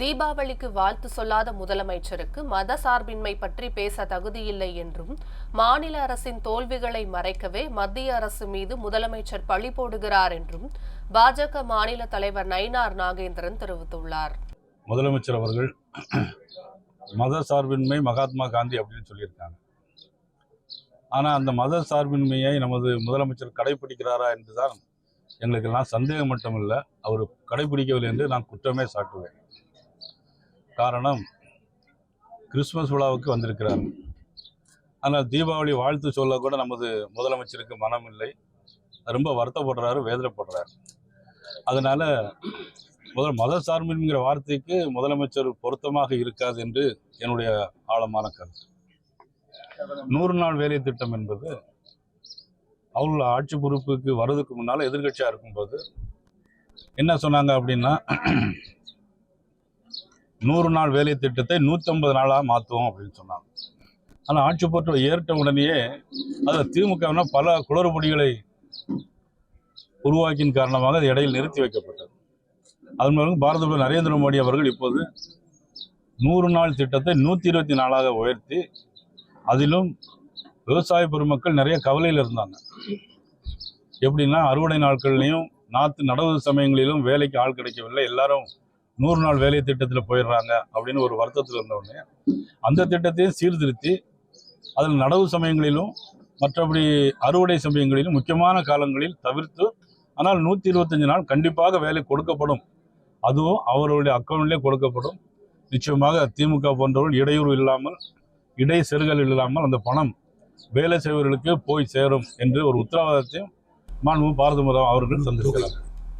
தீபாவளிக்கு வாழ்த்து சொல்லாத முதலமைச்சருக்கு மத சார்பின்மை பற்றி பேச தகுதியில்லை என்றும் மாநில அரசின் தோல்விகளை மறைக்கவே மத்திய அரசு மீது முதலமைச்சர் பழி போடுகிறார் என்றும் பாஜக மாநில தலைவர் நயினார் நாகேந்திரன் தெரிவித்துள்ளார். முதலமைச்சர் அவர்கள் மத சார்பின்மை மகாத்மா காந்தி அப்படின்னு சொல்லியிருக்காங்க. ஆனால் அந்த மத சார்பின்மையை நமது முதலமைச்சர் கடைபிடிக்கிறாரா என்றுதான் எங்களுக்கெல்லாம் சந்தேகம் மட்டுமில்லை. அவர் கடைபிடிக்கவில்லை என்று நான் குற்றமே சாட்டுவேன். காரணம் கிறிஸ்மஸ் விழாவுக்கு வந்திருக்கிறார். ஆனால் தீபாவளி வாழ்த்து சொல்ல கூட நமது முதலமைச்சருக்கு மனம் இல்லை ரொம்ப வருத்தப்படுறாரு வேதனைப்படுறாரு. அதனால முதல் மத சார்பின்கிற வார்த்தைக்கு முதலமைச்சர் பொருத்தமாக இருக்காது என்று என்னுடைய ஆழமான கருத்து. நூறு நாள் வேலை திட்டம் என்பது அவர்கள் ஆட்சி பொறுப்புக்கு வர்றதுக்கு முன்னால் எதிர்கட்சியாக இருக்கும்போது என்ன சொன்னாங்க அப்படின்னா நூறு நாள் வேலை திட்டத்தை நூற்றம்பது நாளாக மாற்றுவோம் அப்படின்னு சொன்னாங்க. ஆனால் ஆட்சி பொறுப்பு ஏற்ற உடனேயே அதை திமுகவினா பல குளறுபடிகளை உருவாக்கின் காரணமாக அது இடையில் நிறுத்தி வைக்கப்பட்டது. அதன் பிறகு பாரத பிரதமர் நரேந்திர மோடி அவர்கள் இப்போது நூறு நாள் திட்டத்தை நூற்றி இருபத்தி நாளாக உயர்த்தி அதிலும் விவசாய பெருமக்கள் நிறைய கவலையில் இருந்தாங்க. எப்படின்னா அறுவடை நாட்கள்லையும் நாற்று நடவு சமயங்களிலும் வேலைக்கு ஆள் கிடைக்கவில்லை. எல்லாரும் நூறு நாள் வேலை திட்டத்தில் போயிடுறாங்க அப்படின்னு ஒரு வருத்தத்தில் இருந்தவுடனே அந்த திட்டத்தையும் சீர்திருத்தி அதில் நடவு சமயங்களிலும் மற்றபடி அறுவடை சமயங்களிலும் முக்கியமான காலங்களில் தவிர்த்து ஆனால் நூற்றி இருபத்தஞ்சு நாள் கண்டிப்பாக வேலை கொடுக்கப்படும். அதுவும் அவர்களுடைய அக்கௌண்ட்லேயே கொடுக்கப்படும். நிச்சயமாக திமுக போன்றவர்கள் இடையூறு இல்லாமல் இடை செருகல் இல்லாமல் அந்த பணம் வேலை செய்வர்களுக்கு போய் சேரும் என்று ஒரு உத்தரவாதத்தையும் மாண்பு பாரத பிரதமர் அவர்கள் தந்திருக்கிறார்